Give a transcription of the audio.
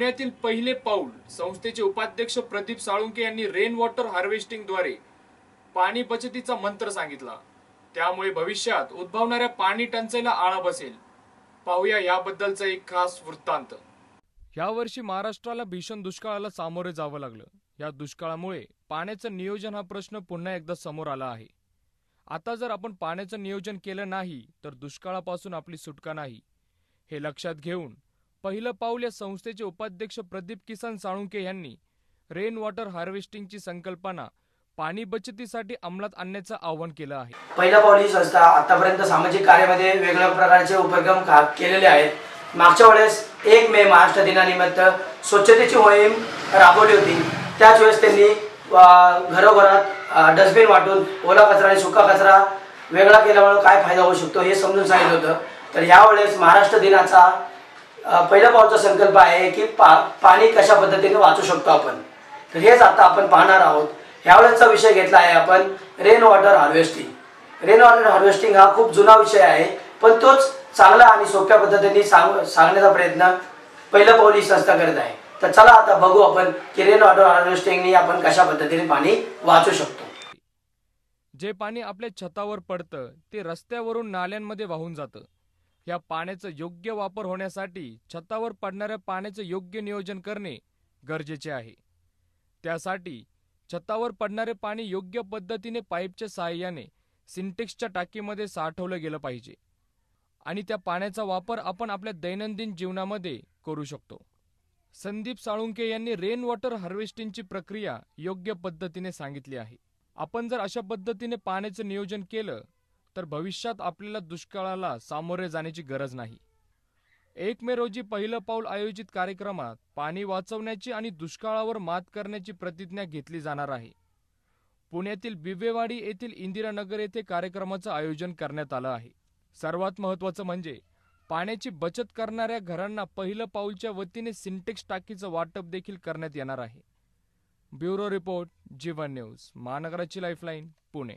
पुण्यातील पहिले पाऊल संस्थेचे उपाध्यक्ष प्रदीप साळुंके यांनी रेन वॉटर हार्वेस्टिंगद्वारे पाणी बचतीचा मंत्र सांगितला. त्यामुळे भविष्यात उद्भवणाऱ्या पाणी टंचाईला आळा बसेल. पाहूया याबद्दलचा एक खास वृत्तांत. यावर्षी महाराष्ट्राला भीषण दुष्काळाला सामोरे जावं लागलं. या दुष्काळामुळे पाण्याचं नियोजन हा प्रश्न पुन्हा एकदा समोर आला आहे. आता जर आपण पाण्याचं नियोजन केलं नाही तर दुष्काळापासून आपली सुटका नाही. हे लक्षात घेऊन पहिलं पाऊल या संस्थेचे उपाध्यक्ष प्रदीप किसन साळुंके यांनी. रेन वॉटर हार्वेस्टिंगची संकल्पना पाणी बचतीसाठी अंमलात आणण्याचं आवाहन केलं आहे. पहिला पाऊल ही संस्था आतापर्यंत सामाजिक कार्यामध्ये वेगळ्या प्रकारचे उपक्रम केलेले आहेत? मागच्या वेळेस एक मे महाराष्ट्र दिनानिमित्त स्वच्छतेची मोहीम राबवली होती. त्याच वेळेस त्यांनी घरोघरात डस्टबिन वाटून ओला कचरा आणि सुका कचरा वेगळा केल्यामुळे काय फायदा होऊ शकतो हे समजून सांगितलं होतं. तर यावेळेस महाराष्ट्र दिनाचा पहिला पावचा संकल्प आहे की पा पाणी कशा पद्धतीने वाचू शकतो आपण. तर हेच आता आपण पाहणार आहोत. ह्यावेळेसचा विषय घेतला आहे आपण rain water harvesting rain water harvesting हा खूप जुना विषय आहे पण तोच चांगला आणि सोप्या पद्धतीने सांग सांगण्याचा प्रयत्न पहिलं पाऊल ही संस्था करत आहे. तर चला आता बघू आपण की रेन वॉटर हार्वेस्टिंगने आपण कशा पद्धतीने पाणी वाचू शकतो. जे पाणी आपल्या छतावर पडतं ते रस्त्यावरून नाल्यांमध्ये वाहून जातं. या पाण्याचा योग्य वापर होण्यासाठी छतावर पडणाऱ्या पाण्याचं योग्य नियोजन करणे गरजेचे आहे. त्यासाठी छतावर पडणारे पाणी योग्य पद्धतीने पाईपच्या सहाय्याने सिंटेक्सच्या टाकीमध्ये साठवलं गेलं पाहिजे आणि त्या पाण्याचा वापर आपण आपल्या दैनंदिन जीवनामध्ये करू शकतो. संदीप साळुंके यांनी रेन वॉटर हार्वेस्टिंगची प्रक्रिया योग्य पद्धतीने सांगितली आहे. आपण जर अशा पद्धतीने पाण्याचं नियोजन केलं तर भविष्यात आपल्याला दुष्काळाला सामोरे जाण्याची गरज नाही. एक मे रोजी पहिलं पाऊल आयोजित कार्यक्रमात पाणी वाचवण्याची आणि दुष्काळावर मात करण्याची प्रतिज्ञा घेतली जाणार आहे. पुण्यातील बिबेवाडी येथील इंदिरानगर येथे कार्यक्रमाचं आयोजन करण्यात आलं आहे. सर्वात महत्त्वाचं म्हणजे पाण्याची बचत करणाऱ्या घरांना पहिलं पाऊलच्या वतीने सिंटेक्स टाकीचं वाटप देखील करण्यात येणार आहे. ब्युरो रिपोर्ट जीवन न्यूज महानगराची लाईफलाईन पुणे.